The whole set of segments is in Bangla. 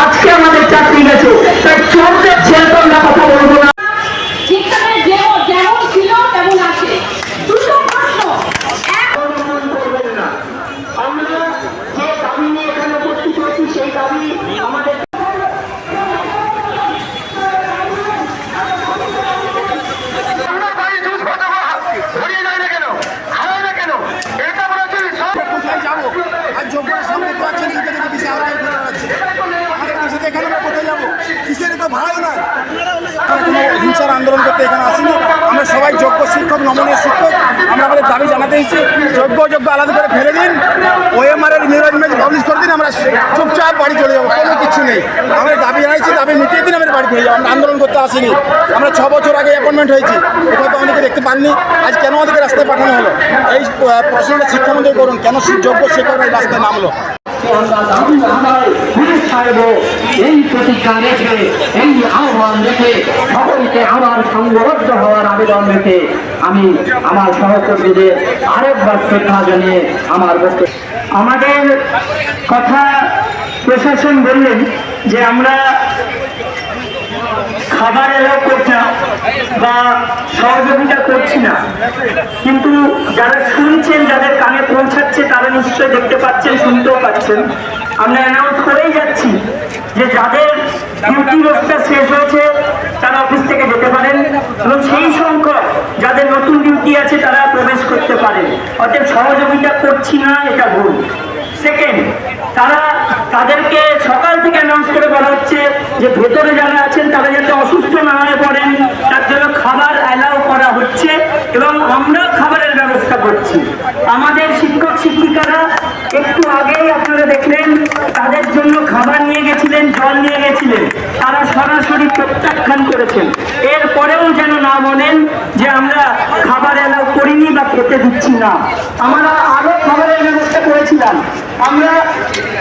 আজকে আমাদের চাকরি গেছে তাই চোরদের ছেড়ে তো আমরা কথা বলব না যেখানে যেমন যেমন ছিল তেমন আছে দুটো প্রশ্ন এক অনুমান করবেন না আমরা যে দাবি নিয়ে এখানে উপস্থিত হয়েছি সেই দাবি আমাদের কোথায় যাব আর যোগ্যের সামনে তো আছে নিজেকে দেখে দিশে আর কেউ ঘুরে বেড়াচ্ছে আমাদের কাছে এখানে আমরা কোথায় যাব আমরা হিংসার আন্দোলন করতে এখানে আসিনি। আমরা সবাই যোগ্য শিক্ষক নমনীয় শিক্ষক। আমরা আমাদের দাবি জানাতে এসেছি, যোগ্য যোগ্য আলাদা করে ফেলে দিন। ওএমআর এর মিরর ইমেজ পাবলিশ করে দিন, আমরা চুপচাপ বাড়ি চলে যাব, কোনো কিছু নেই। আমাদের দাবি জানাইছি, দাবি মিটিয়ে দিন, আমাদের বাড়ি ফিরে যাব। আমরা আন্দোলন করতে আসিনি। আমরা ছ বছর আগে অ্যাপয়েন্টমেন্ট হয়েছি। কোথাও তো আমাদেরকে দেখতে পাননি। আজ কেন আমাদেরকে রাস্তায় পাঠানো হলো? এই প্রশ্নটা শিক্ষামন্ত্রী করুন, কেন যোগ্য শিক্ষকরা এই রাস্তায় নামলো? আমরা দাবি আদায় পুলিশ ছাড়বো এই প্রতিজ্ঞা রেখে এই আহ্বান রেখে সকলকে আমার সংঘবদ্ধ হওয়ার আবেদন রেখে আমি আমার সহকর্মীদের আরেকবার শ্রদ্ধা জানিয়ে আমার বক্তব্য আমাদের কথা প্রশাসন বললেন যে আমরা খাবার এলাও করছি না বা সহযোগিতা করছি না। কিন্তু যারা শুনছেন, যাদের কানে পৌঁছাচ্ছে, তারা নিশ্চয়ই দেখতে পাচ্ছেন, শুনতেও পাচ্ছেন। আমরা অ্যানাউন্স করেই যাচ্ছি যে যাদের ডিউটি রোস্টার শেষ হয়েছে, তারা অফিস থেকে যেতে পারেন এবং সেই সংখ্যক যাদের নতুন ডিউটি আছে, তারা প্রবেশ করতে পারেন। অতএব সহযোগিতা করছি না, এটা ভুল। সেকেন্ড তারা তাদেরকে সকাল থেকে অ্যানাউন্স করে বলা হচ্ছে যে ভেতরে যারা তারা যাতে অসুস্থ না হয়ে পড়েন, তার জন্য খাবার অ্যালাউ করা হচ্ছে এবং আমরা খাবারের ব্যবস্থা করছি। আমাদের শিক্ষক শিক্ষিকারা একটু আগেই আপনারা দেখলেন, তাদের জন্য খাবার নিয়ে গেছিলেন, জল নিয়ে গেছিলেন। তারা সরাসরি প্রত্যাখ্যান করেছেন। এরপরেও যেন না বলেন যে আমরা খাবার অ্যালাউ করিনি বা খেতে দিচ্ছি না। আমরা আরও খাবারের ব্যবস্থা করেছিলাম। আমরা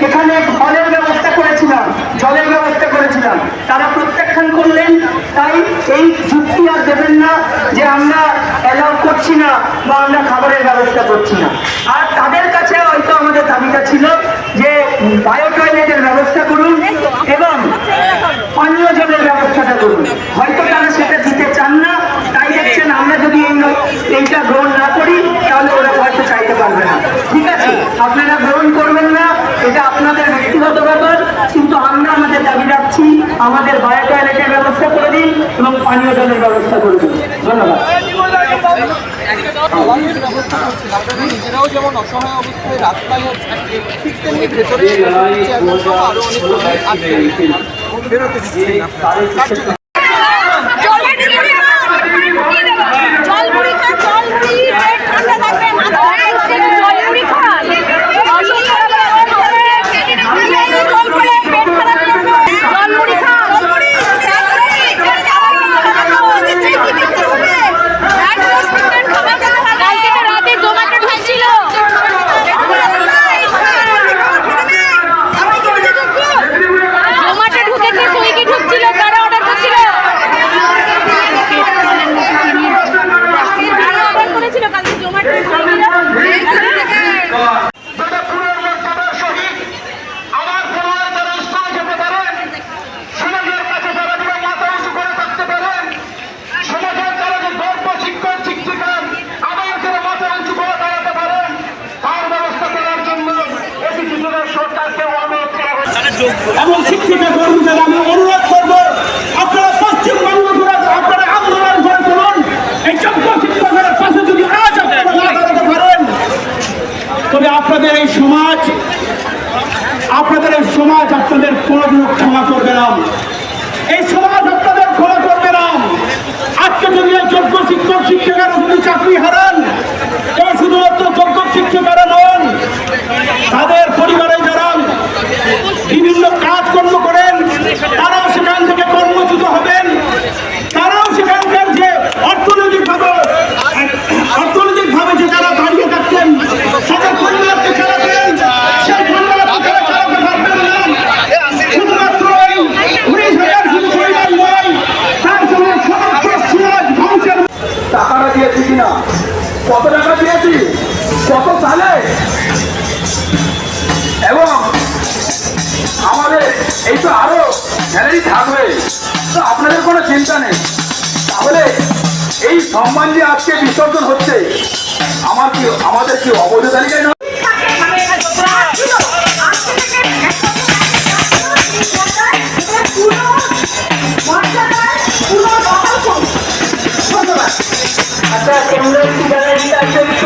এখানে ফলের ব্যবস্থা করেছিলাম জলের ব্যবস্থা করেছিলাম তারা প্রত্যাখ্যান করলেন তাই এই যুক্তি আর দেবেন না যে আমরা অ্যালাউ করছি না বা আমরা খাবারের ব্যবস্থা করছি না। আর তাদের কাছে হয়তো আমাদের দাবিটা ছিল যে বায়ো টয়লেটের ব্যবস্থা করুন এবং পানীয় জলের ব্যবস্থাটা করুন। হয়তো তারা সেটা দিতে চান না, তাই দেখছেন আমরা যদি এই এইটা গ্রহণ না করি, তাহলে ওরা হয়তো চাইতে পারবে না। ঠিক আছে? আপনারা গ্রহণ করবেন না, এটা আপনাদের ব্যক্তিগত ব্যাপার, কিন্তু আমরা আমাদের দাবি রাখছি, আমাদের বায়ো টয়লেটের ব্যবস্থা করে দিন এবং পানীয় জলের ব্যবস্থা করে দিন। ধন্যবাদ। নিজেরাও যেমন অসহায় অবস্থায় রাস্তায় থাকে ঠিক তেমনি ভেতরে আরও অনেক লোক আটকে রয়েছে। বেরোতে দিচ্ছেন না তার জন্য জলের জল মুড়ি খা জল মুড়ি পেট ঠান্ডা থাকবে মাথা জল মুড়ি খান অসুস্থ হবে জল করে পেট খারাপ করবে জল মুড়ি খা জল মুড়ি কালকে রাতে জোম্যাটো ঢুকছিল জোম্যাটো ঢুকেছে সুইগি ঢুকছিল তারা অর্ডার করছিল তারা অর্ডার করেছিল কালকে জোম্যাটো যাদবপুরের মর্যাদার সহিত আমার পরিবার যারা স্থানে যেতে পারেন সমাজের কাছে যারা যেন মাথা উঁচু করে থাকতে পারেন সমাজের যারা যে গর্ব শিক্ষক শিক্ষিকা আবার যারা মাথা উঁচু করে দাঁড়াতে পারেন তার ব্যবস্থা করার জন্য এটি কিছুদিনের সরকারকে অনুরোধ করা হয়েছে এবং শিক্ষিকা কর্মীদের আমি অনুরোধ করব, আপনারা পশ্চিমবঙ্গ জুড়ে আপনারা আন্দোলন করে তুলুন এই যোগ্য শিক্ষকের পাশে যদি আজ আপনারা না দাঁড়াতে পারেন, তবে আপনাদের এই সমাজ, আপনাদের এই সমাজ আপনাদের কোনোদিনও ক্ষমা করবে না। এই সমাজ আপনাদের ক্ষমা করবে না। আজকে যদি যোগ্য শিক্ষক, শিক্ষিকারা যদি চাকরি হারান করেছি কত সালে এবং আমাদের এই তো আরও স্যালারি থাকবে। তো আপনাদের কোনো চিন্তা নেই। তাহলে এই সম্মান যে আজকে বিসর্জন হচ্ছে। আমার কি আমাদের কি অবৈধ তালিকায় নয় ধন্যবাদ আচ্ছা তোমরা কি জানেন